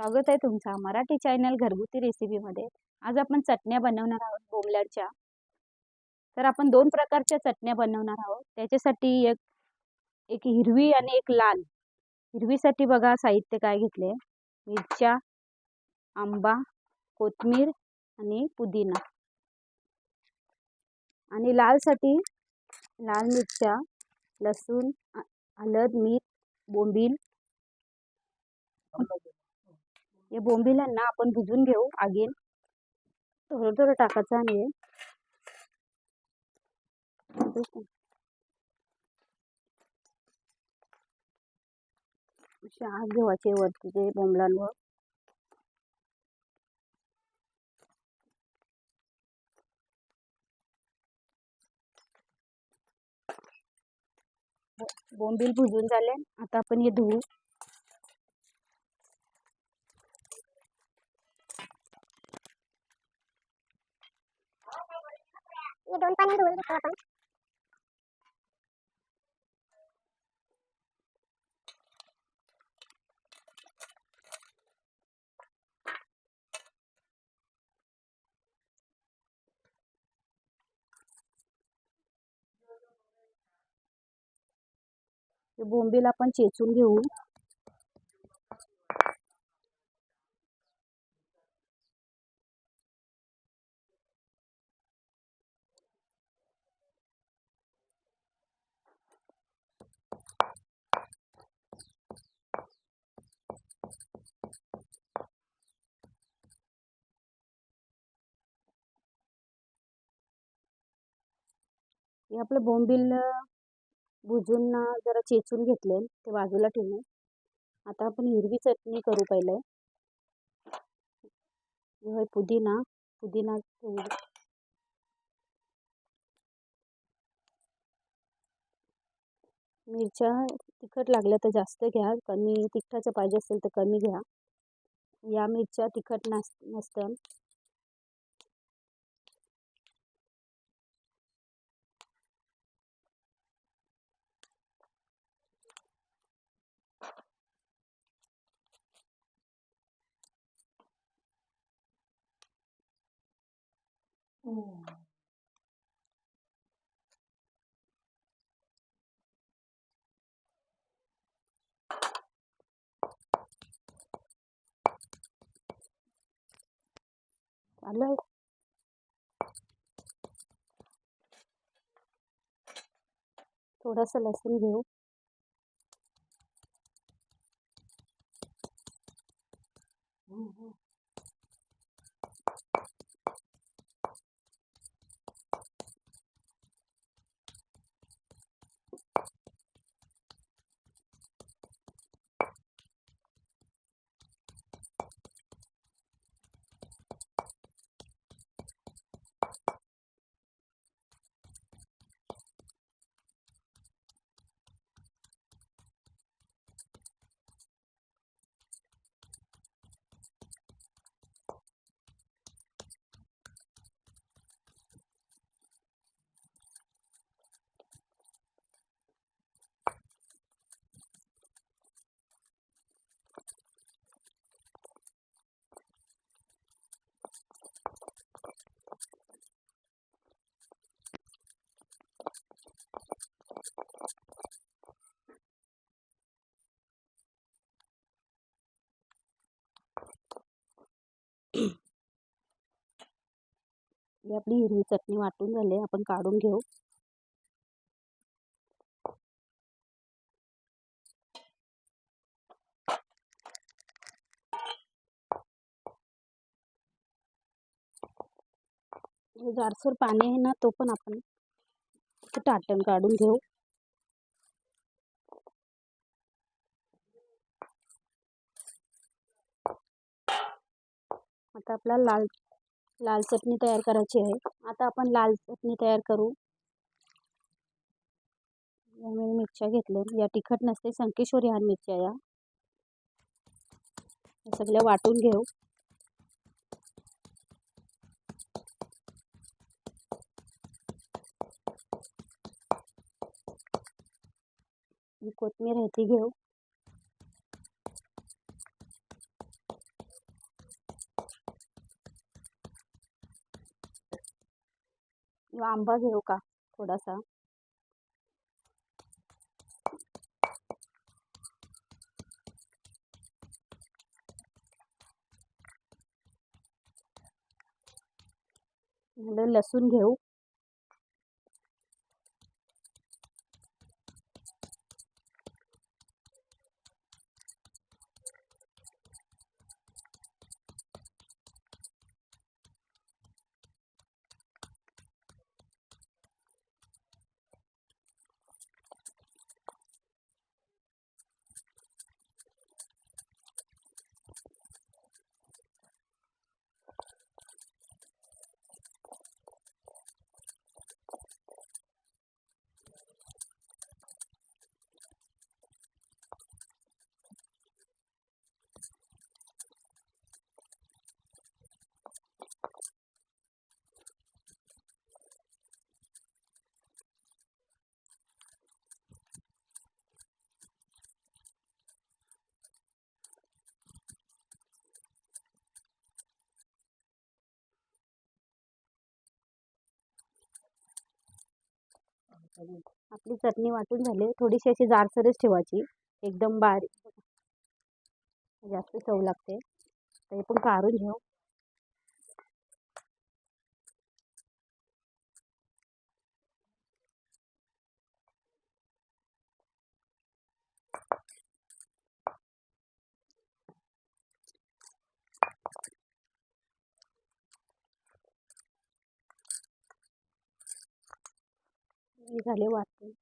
स्वागत आहे तुमचा मराठी चॅनल घरगुती रेसिपीमध्ये आज आपण चटण्या बनवणार आहोत बोंबलडच्या तर आपण दोन प्रकारच्या चटण्या बनवणार आहोत. त्याच्यासाठी एक एक हिरवी आणि एक लाल. हिरवीसाठी बघा साहित्य काय घेतले. मिरच्या आंबा कोथमीर आणि पुदिना. आणि लालसाठी लाल मिरच्या लसूण हळद मीठ बोंबील. या बोंबिलांना आपण भुजून घेऊ आगीन. थोडं थोडं टाकायचं आणि आग घेवायचे वरती ते बोंबलांवर. बोंबील भुजून झाले. आता आपण हे धुवू हे दोन पाणी धुवून घेतो आपण हे बोंबील आपण चेचून घेऊ. हे आपलं बोंबील भुजून जरा चेचून घेतले. ते बाजूला ठेवले आता आपण हिरवी चटणी करू पहिले. हे पुदिना. पुदिना मिरच्या तिखट लागल्या तर जास्त घ्या. कमी तिखटाचं पाहिजे असेल तर कमी घ्या. या मिरच्या तिखट नस नसतं. हो. आलं. थोडंसं लसूण घेऊ. ही आपली हिरवी चटणी वाटून झाली आपण काढून घेऊ. जारसर पाणी आहे ना तो पण आपण टाटण काढून घेऊ. आता आपला लाल लाल चटणी तयार करायची आहे. आता आपण लाल चटणी तयार करू. यामुळे मिरच्या घेतल्या. या तिखट नसते संकेश्वरी हा मिरच्या या. सगळ्या वाटून घेऊ. कोथमीर आहे ती घेऊ. किंवा आंबा घेऊ का थोडासा? लसूण घेऊ. आपली चटणी वाटून झाली थोडीशी अशी जाडसरच ठेवायची. एकदम बारीक. जास्त चव लागते. तर हे पण काढून घेऊ. हे झाले वाटते.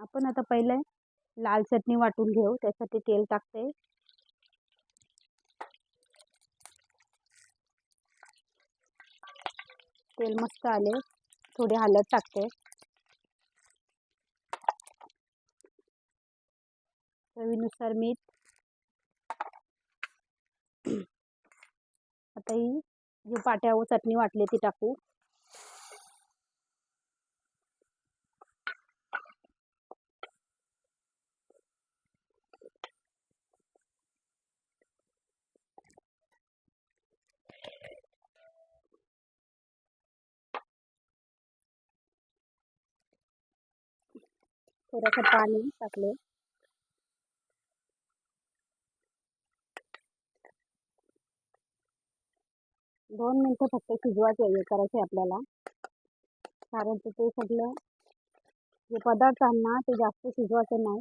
आपण आता पहिले लाल चटणी वाटून घेऊ त्यासाठी तेल टाकते. तेल मस्त आले थोडे हलद टाकते. चवीनुसार मीठ. आता ही जी पाट्यावर चटणी वाटली ती टाकू. थोडंसं पाणी टाकले. दोन मिनटं फक्त शिजवायचे हे करायचे आपल्याला. कारण ते ते सगळं जे पदार्थ आहे ना ते जास्त शिजवायचे नाही.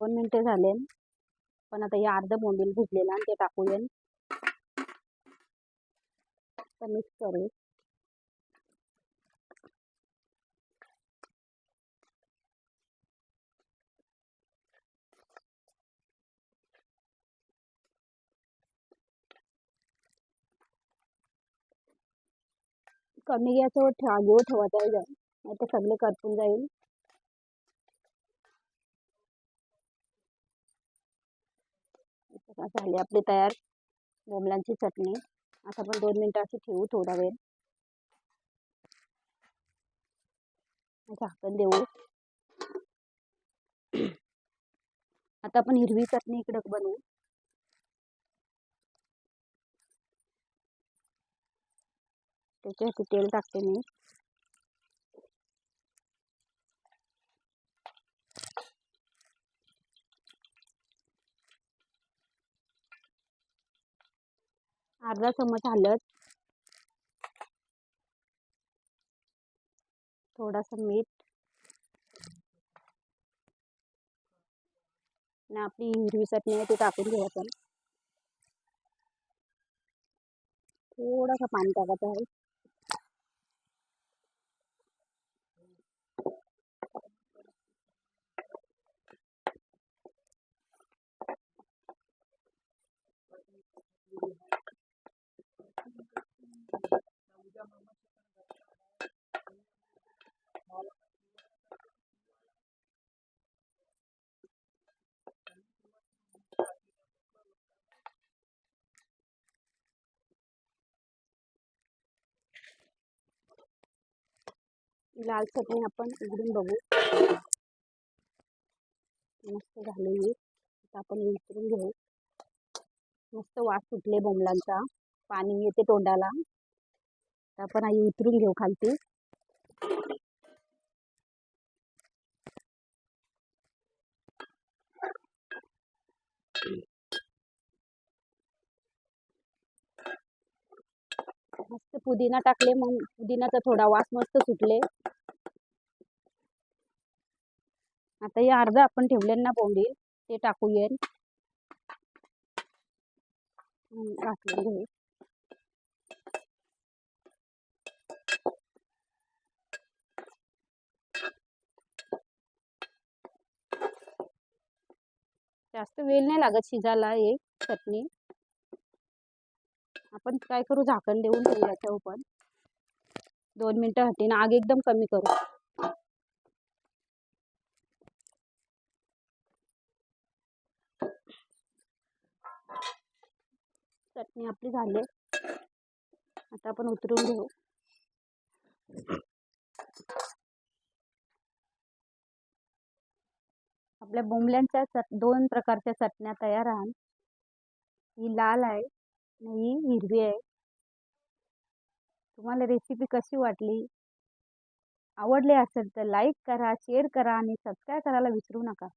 दोन मिनटं झाले. पण आता हे अर्ध बोंबील भुजलेलं आणि ते टाकूया मिक्स करू. कमी गॅसवर ठेवा घेऊ ठेवायचा आहे नाही तर सगळे करपून जाईल. झाली आपली तयार. बोमलांची चटणी. आता आपण दोन मिनटं अशी ठेवू थोडा वेळ. झाकण देऊ. आता आपण हिरवी चटणी इकडं बनवू. त्याच्यासाठी तेल टाकते मी. अर्धा चमच हलद. थोडासा मीठ. आणि आपली हिरवी चटणी आहे ती टाकून घेऊ आपण. थोडासा पाणी टाकायचं आहे. लाल चटणी आपण उघडून बघू. मस्त झालेली आता आपण विचरून घेऊ. मस्त वास सुटले बोंबलांचा. पाणी येते तोंडाला. तर आपण आई उतरून घेऊ खालती. मस्त पुदिना टाकले मग पुदिनाचा थोडा वास मस्त सुटले. आता हे अर्धा आपण ठेवले ना बोंबील ते टाकूया घातलं जास्त वेळ नाही लागत शिजायला हे चटणी. आपण काय करू? झाकण देऊन ठेवू याच्यावर पण. दोन मिनटं हटीन आग एकदम कमी करू. चटणी आपली झाली. आता आपण उतरून घेऊ. आपल्या बोंबल्यांच्या चट दोन प्रकारच्या चटण्या तयार आहेत. ही लाल आहे. ही हिरवी आहे. तुम्हाला रेसिपी कशी वाटली? आवडली असेल तर लाईक करा शेअर करा आणि सबस्क्राईब करायला विसरू नका.